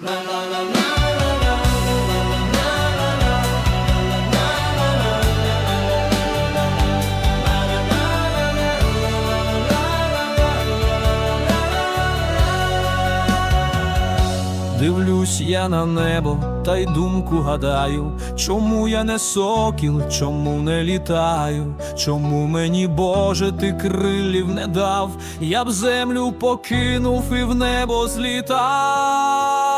Дивлюсь я на небо, та й думку гадаю, чому я не сокіл, чому не літаю, чому мені, Боже, ти крилів не дав, я б землю покинув і в небо злітав.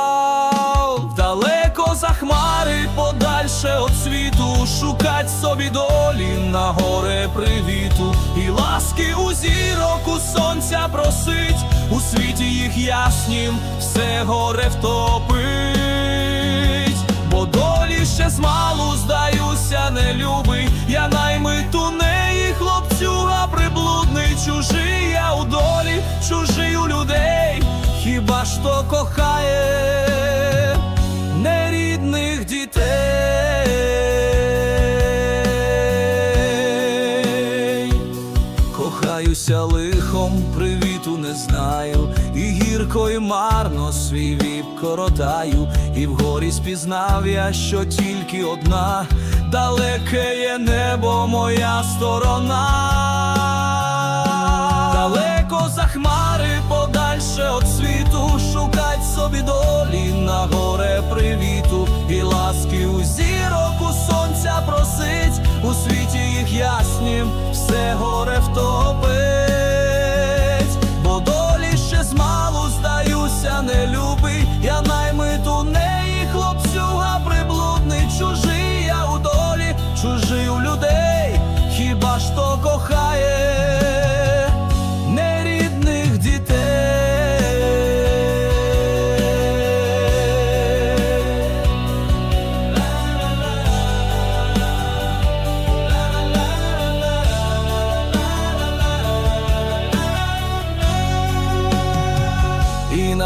Шукать собі долі на горе привіту, і ласки у зірок у сонця просить, у світі їх яснім все горе втопить, бо долі ще змалу здаюся, не любий, я наймит у неї хлопцюга приблудний, чужий я у долі, чужий у людей, хіба ж то кохає Кохаюся лихом, привіту не знаю, і гірко, і марно свій вік коротаю, і вгорі спізнав я, що тільки одна, далеке є небо, моя сторона. Далеко за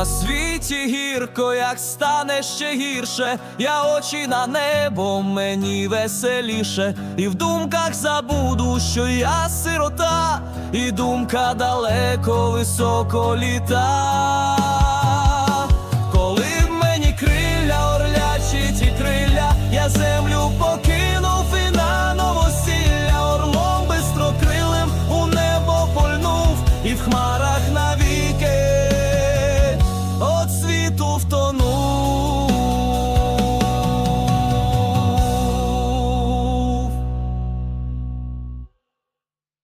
на світі гірко, як стане ще гірше, я очі на небо, мені веселіше, і в думках забуду, що я сирота, і думка далеко високо літа. hoofd dan